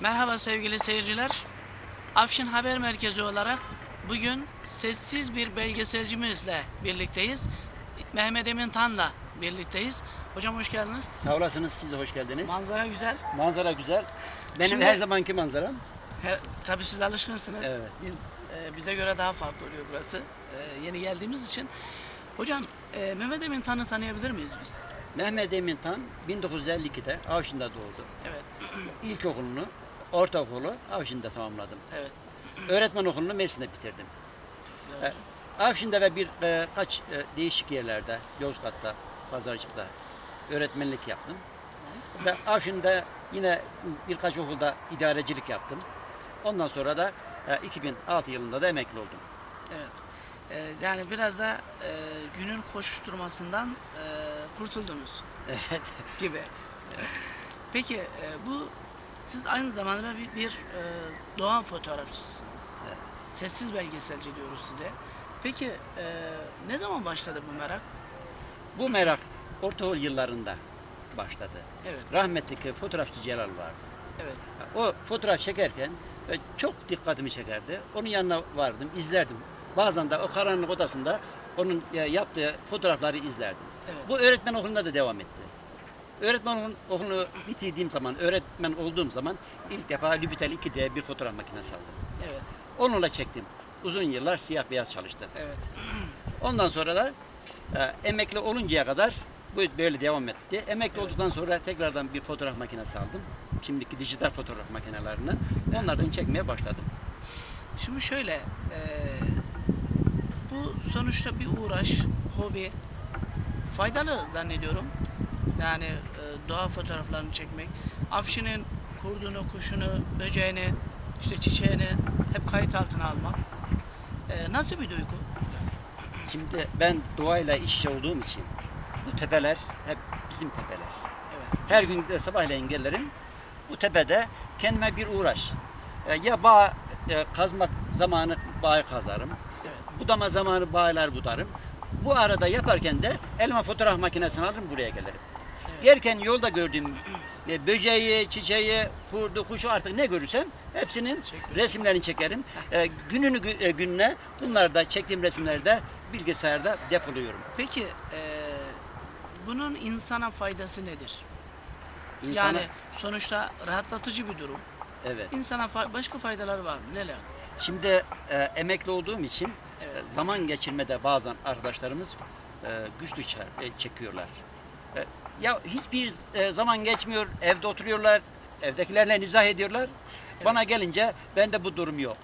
Merhaba sevgili seyirciler. Afşin Haber Merkezi olarak bugün sessiz bir belgeselcimizle birlikteyiz. Mehmet Emin Tan'la birlikteyiz. Hocam hoş geldiniz. Sağ olasınız, siz de hoş geldiniz. Manzara güzel. Manzara güzel. Benim Şimdi- her zamanki manzaram. He, tabii siz alışkınsınız. Evet. Biz e, bize göre daha farklı oluyor burası. E, yeni geldiğimiz için. Hocam e, Mehmet Emin Tan'ı tanıyabilir miyiz biz? Mehmet Emin Tan 1952'de Avşin'de doğdu. Evet. İlkokulunu, ortaokulu Avşin'de tamamladım. Evet. Öğretmen okulunu Mersin'de bitirdim. Evet. Avşin'de ve bir e, kaç e, değişik yerlerde, Yozgat'ta, Pazarcık'ta öğretmenlik yaptım. Ve Avşin'de yine birkaç okulda idarecilik yaptım. Ondan sonra da e, 2006 yılında da emekli oldum. Evet. E, yani biraz da e, günün koşuşturmasından e, kurtuldunuz Evet. gibi. Peki e, bu siz aynı zamanda bir, bir e, doğa fotoğrafçısınız. Evet. Sessiz belgeselci diyoruz size. Peki e, ne zaman başladı bu merak? Bu merak ortaokul yıllarında başladı. Evet, Rahmetli fotoğrafçı Celal vardı. evet, O fotoğraf çekerken e, çok dikkatimi çekerdi. Onun yanına vardım, izlerdim. Bazen de o karanlık odasında onun e, yaptığı fotoğrafları izlerdim. evet. Bu öğretmen okulunda da devam etti. Öğretmen okul- okulunu bitirdiğim zaman, öğretmen olduğum zaman ilk defa Lübitel 2D bir fotoğraf makinesi aldım. Evet, Onunla çektim. Uzun yıllar siyah beyaz çalıştı. evet. Ondan sonra da e, emekli oluncaya kadar bu böyle devam etti. Emekli Evet. olduktan sonra tekrardan bir fotoğraf makinesi aldım. Şimdiki dijital fotoğraf makinelerini. Onlardan çekmeye başladım. Şimdi şöyle, e, bu sonuçta bir uğraş, hobi, faydalı zannediyorum. Yani e, doğa fotoğraflarını çekmek, afşinin kurdunu, kuşunu, böceğini, işte çiçeğini hep kayıt altına almak. E, nasıl bir duygu? Şimdi ben doğayla iç içe olduğum için bu tepeler hep bizim tepeler. Evet, Her gün de sabahleyin gelirim. Bu tepede kendime bir uğraş. E, ya bağ e, kazmak zamanı bağı kazarım. evet, Budama zamanı bağlar budarım. Bu arada yaparken de elime fotoğraf makinesini alırım buraya gelirim. Gelirken yolda gördüğüm e, böceği, çiçeği, kurdu, kuşu artık ne görürsem hepsinin Çekiyorsun. resimlerini çekerim. E, gününü gü- e, gününe bunları da çektiğim resimleri de bilgisayarda depoluyorum. Peki, e, bunun insana faydası nedir? İnsana, Yani sonuçta rahatlatıcı bir durum. evet. İnsana fa- başka faydaları var mı? Neler? Şimdi e, emekli olduğum için e, Evet. zaman geçirmede bazen arkadaşlarımız e, güçlük çe- e, çekiyorlar. E, ya hiçbir e, zaman geçmiyor, evde oturuyorlar, evdekilerle nizah ediyorlar. Bana gelince bende bu durum yok.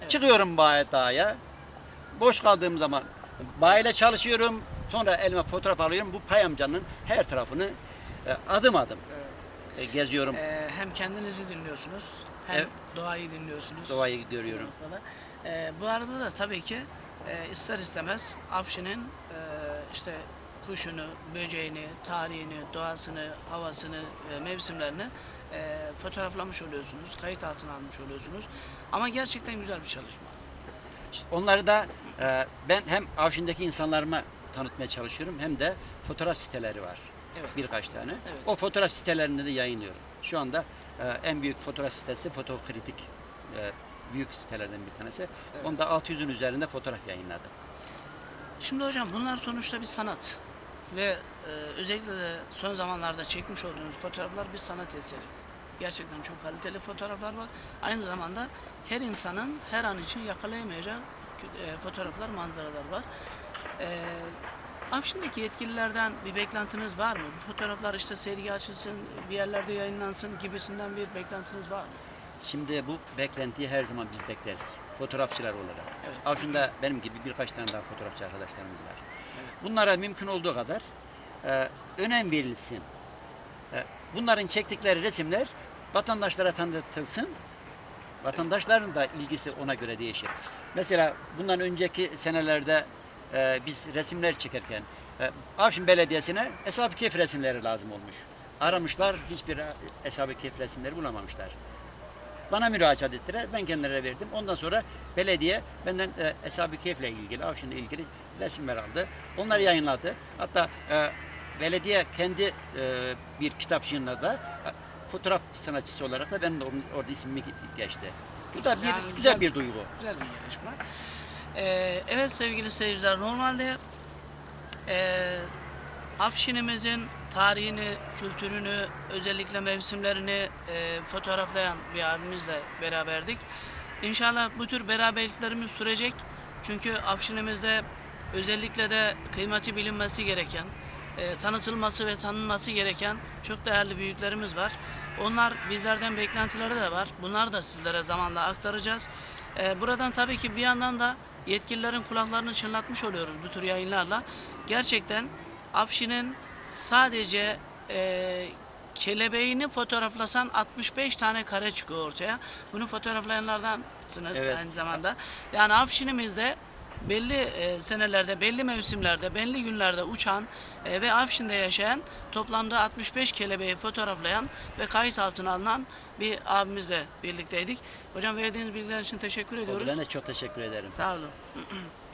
Evet. Çıkıyorum bağa dağa, boş kaldığım zaman bağıyla çalışıyorum, sonra elime fotoğraf alıyorum. Bu pay amcanın her tarafını e, adım adım e, geziyorum, Ee, hem kendinizi dinliyorsunuz hem Evet. doğayı dinliyorsunuz. doğayı görüyorum. Ee, bu arada da tabii ki e, ister istemez Afşin'in e, işte kuşunu, böceğini, tarihini, doğasını, havasını, e, mevsimlerini e, fotoğraflamış oluyorsunuz, kayıt altına almış oluyorsunuz. Ama gerçekten güzel bir çalışma. İşte onları da e, ben hem Avşin'deki insanlarıma tanıtmaya çalışıyorum hem de fotoğraf siteleri var Evet. birkaç tane. Evet. O fotoğraf sitelerinde de yayınlıyorum. Şu anda e, en büyük fotoğraf sitesi Fotokritik. E, büyük sitelerden bir tanesi. Evet. Onda 600'ün üzerinde fotoğraf yayınladı. Şimdi hocam bunlar sonuçta bir sanat ve e, özellikle de son zamanlarda çekmiş olduğunuz fotoğraflar bir sanat eseri. Gerçekten çok kaliteli fotoğraflar var. Aynı zamanda her insanın her an için yakalayamayacağı e, fotoğraflar, manzaralar var. E, Afşin'deki yetkililerden bir beklentiniz var mı? Bu fotoğraflar işte sergi açılsın, bir yerlerde yayınlansın gibisinden bir beklentiniz var mı? Şimdi bu beklentiyi her zaman biz bekleriz. Fotoğrafçılar olarak. Evet. Avşin'de benim gibi birkaç tane daha fotoğrafçı arkadaşlarımız var. Bunlara mümkün olduğu kadar e, önem verilsin. E, bunların çektikleri resimler vatandaşlara tanıtılsın. Vatandaşların da ilgisi ona göre değişir. Mesela bundan önceki senelerde e, biz resimler çekerken e, Avşin Belediyesi'ne Eshab-ı Kehf resimleri lazım olmuş. Aramışlar, hiçbir Eshab-ı Kehf resimleri bulamamışlar. Bana müracaat ettiler, ben kendilerine verdim. Ondan sonra belediye benden e, Eshab-ı ilgili, Avşin'le ilgili resimler aldı. Onları yayınladı. Hatta e, belediye kendi e, bir kitapçığında da fotoğraf sanatçısı olarak da benim de onun- orada ismimi geçti. Bu da bir Yani güzel, güzel- bir duygu. Güzel bir yarışma. Ee, evet sevgili seyirciler normalde ee, Afşinimizin tarihini, kültürünü, özellikle mevsimlerini ee, fotoğraflayan bir abimizle beraberdik. İnşallah bu tür beraberliklerimiz sürecek. Çünkü Afşinimizde özellikle de kıymeti bilinmesi gereken, ee, tanıtılması ve tanınması gereken çok değerli büyüklerimiz var. Onlar bizlerden beklentileri de var. Bunları da sizlere zamanla aktaracağız. Ee, buradan tabii ki bir yandan da yetkililerin kulaklarını çınlatmış oluyoruz bu tür yayınlarla. Gerçekten Afşin'in sadece e, kelebeğini fotoğraflasan 65 tane kare çıkıyor ortaya. Bunu fotoğraflayanlardansınız Evet. aynı zamanda. Yani Afşin'imizde belli e, senelerde, belli mevsimlerde, belli günlerde uçan e, ve Afşin'de yaşayan toplamda 65 kelebeği fotoğraflayan ve kayıt altına alınan bir abimizle birlikteydik. Hocam verdiğiniz bilgiler için teşekkür ediyoruz. Ben de çok teşekkür ederim. Sağ olun.